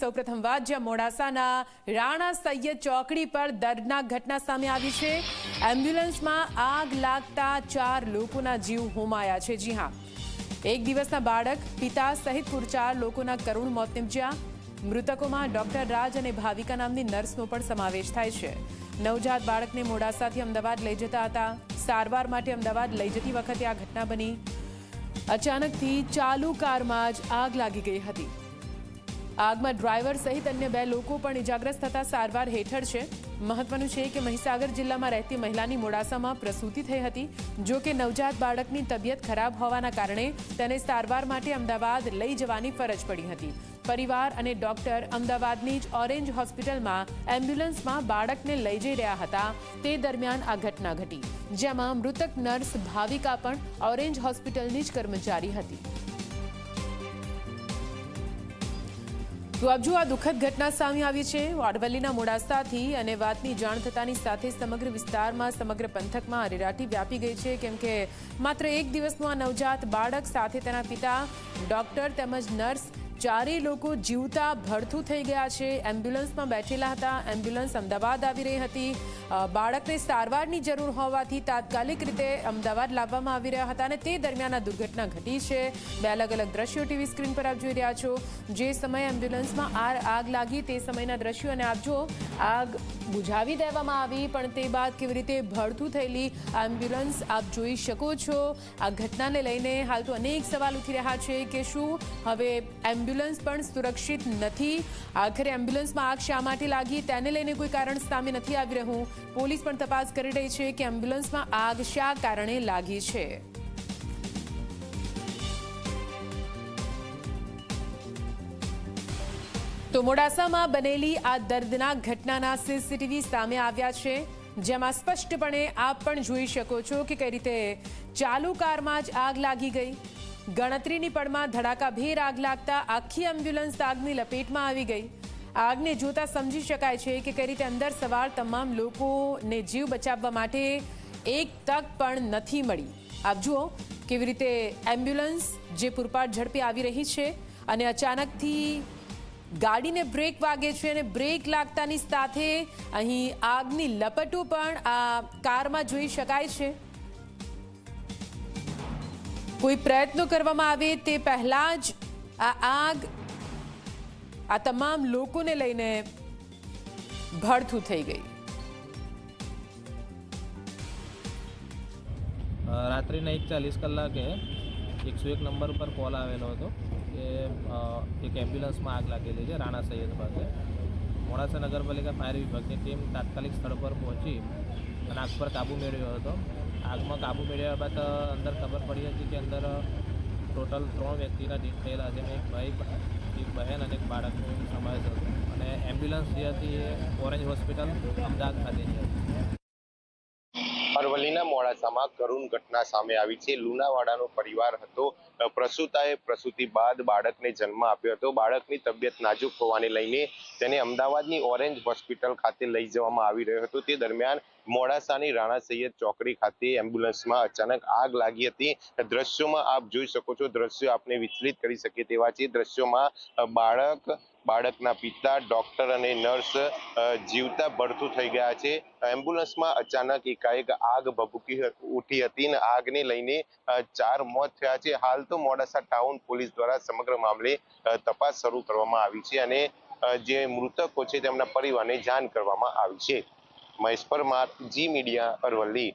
સૌપ્રથમ વાત, જ્યાં મોડાસાના રાણા સૈયદ ચોકડી પર દર્દનાક ઘટના સામે આવી છે. એમ્બ્યુલન્સમાં આગ લાગતા ચાર લોકોના જીવ હોમાયા છે. જી હા. એક દિવસના બાળક, પિતા સહિત કુલ ચાર લોકોના કરુણ મોત નિપજ્યા. મૃતકોમાં ડોક્ટર રાજ અને ભાવિકા નામની નર્સનો પણ સમાવેશ થાય છે. નવજાત બાળકને મોડાસાથી અમદાવાદ લઈ જતા હતા. સારવાર માટે અમદાવાદ લઈ જતી વખતે આ ઘટના બની. અચાનકથી ચાલુ કારમાં જ આગ લાગી ગઈ હતી. આગમાં ડ્રાઈવર સહિત અન્ય બે લોકો પણ ઇજાગ્રસ્ત થતા સારવાર હેઠળ છે. મહત્વનું છે કે મહીસાગર જિલ્લામાં રહેતી મહિલાની મોડાસામાં પ્રસૂતિ થઈ હતી. જો કે નવજાત બાળકની તબિયત ખરાબ હોવાના કારણે તેને સારવાર માટે અમદાવાદ લઈ જવાની ફરજ પડી હતી. પરિવાર અને ડોક્ટર અમદાવાદની જ ઓરેન્જ હોસ્પિટલમાં એમ્બ્યુલન્સમાં બાળકને લઈ જઈ રહ્યા હતા. તે દરમિયાન આ ઘટના ઘટી. જેમાં મૃતક નર્સ ભાવિકા પણ ઓરેન્જ હોસ્પિટલની જ કર્મચારી હતી. તો આપ આ દુઃખદ ઘટના સામે આવી છે. વાડવલ્લીના મોડાસાથી અને વાતની જાણ થતાની સાથે સમગ્ર વિસ્તારમાં, સમગ્ર પંથકમાં અરેરાટી વ્યાપી ગઈ છે. કેમ કે માત્ર એક દિવસનું આ નવજાત બાળક, સાથે તેના પિતા, ડોક્ટર તેમજ નર્સ ચારેય લોકો જીવતા ભડથું થઈ ગયા છે. એમ્બ્યુલન્સમાં બેઠેલા હતા. એમ્બ્યુલન્સ અમદાવાદ આવી રહી હતી. બાળકને સારવારની જરૂર હોવાથી તાત્કાલિક રીતે અમદાવાદ લાવવામાં આવી રહ્યા હતા અને તે દરમિયાન આ દુર્ઘટના ઘટી છે. બે અલગ અલગ દ્રશ્યો ટીવી સ્ક્રીન પર આપ જોઈ રહ્યા છો. જે સમયે એમ્બ્યુલન્સમાં આ આગ લાગી તે સમયના દ્રશ્યો અને આપ જો આગ બુઝાવી દેવામાં આવી, પણ તે બાદ કેવી રીતે ભડથું થયેલી એમ્બ્યુલન્સ આપ જોઈ શકો છો. આ ઘટનાને લઈને હાલ તો અનેક સવાલ ઉઠી રહ્યા છે કે શું હવે એમ્બ્યુલન્સ પણ સુરક્ષિત નથી. આખરે એમ્બ્યુલન્સમાં આગ શા માટે લાગી તેને લઈને કોઈ કારણ સામે નથી આવી રહ્યું. પોલીસ પણ તપાસ કરી રહી છે કે એમ્બ્યુલન્સમાં આગ શા કારણે લાગી છે. તો મોડાસામાં બનેલી આ દર્દનાક ઘટનાના સીસીટીવી સામે આવ્યા છે, જેમાં સ્પષ્ટપણે આપ પણ જોઈ શકો છો કે કઈ રીતે ચાલુ કારમાં જ આગ લાગી ગઈ. ગણતરીની પળમાં ધડાકાભેર આગ લાગતા આખી એમ્બ્યુલન્સ આગની લપેટમાં આવી ગઈ. આગને જોતા સમજી શકાય છે કે કઈ રીતે અંદર સવાર તમામ લોકોને જીવ બચાવવા માટે એક તક પણ નથી મળી. આપ જુઓ કેવી રીતે એમ્બ્યુલન્સ જે પૂરપાટ ઝડપે આવી રહી છે અને અચાનકથી ગાડીને બ્રેક વાગે છે અને બ્રેક લાગતાની સાથે અહીં આગની લપટો પણ આ કારમાં જોઈ શકાય છે. કોઈ પ્રયત્નો કરવામાં આવે તે પહેલા જ આ આગ આ તમામ લોકોને લઈને ભડથું થઈ ગઈ. રાત્રિના એક ચાલીસ કલાકે એકસો એક નંબર પર કોલ આવેલો હતો કે એક એમ્બ્યુલન્સમાં આગ લાગેલી છે, રાણા સૈયદ પાસે. મોડાસા નગરપાલિકા ફાયર વિભાગની ટીમ તાત્કાલિક સ્થળ પર પહોંચી અને આગ પર કાબૂ મેળવ્યો હતો. આગમાં કાબુ મેળવ્યા બાદ અંદર ખબર પડી હતી કે અંદર ટોટલ ત્રણ વ્યક્તિના ડેથ થયેલા છે. એક ભાઈ, એક બહેન અને એક બાળકનો સમાવેશ હતો. અને એમ્બ્યુલન્સ જે હતી એ ઓરેન્જ હોસ્પિટલ અમદાવાદ ખાતે હતી અરવલ્લીના મોડાસામાં કરુણ ઘટના સામે આવી છે. લુણાવાડાનો પરિવાર હતો. પ્રસૂતાએ પ્રસૂતિ બાદ બાળકને જન્મ આપ્યો હતો. બાળકની તબિયત નાજુક હોવાને લઈને તેને અમદાવાદની ઓરેન્જ હોસ્પિટલ ખાતે લઈ જવામાં આવી રહ્યો હતો. તે દરમિયાન મોડાસાની રાણા સૈયદ ચોકડી ખાતે એમ્બ્યુલન્સમાં અચાનક આગ લાગી હતી. દ્રશ્યોમાં આપ જોઈ શકો છો, દ્રશ્યો આપને વિચલિત કરી શકે તેવા છે. દ્રશ્યોમાં બાળક, બાળકના પિતા, ડોક્ટર અને નર્સ જીવતા ભડથું થઈ ગયા છે. એમ્બ્યુલન્સમાં અચાનક એકાએક આગ ભભૂકી ઉઠી હતી અને આગને લઈને ચાર મોત થયા છે. હાલ તો મોડાસા ટાઉન પોલીસ દ્વારા સમગ્ર મામલે તપાસ શરૂ કરવામાં આવી છે અને જે મૃતકો છે તેમના પરિવારને જાણ કરવામાં આવી છે. મહેશ પરમાર, જી મીડિયા અરવલ્લી.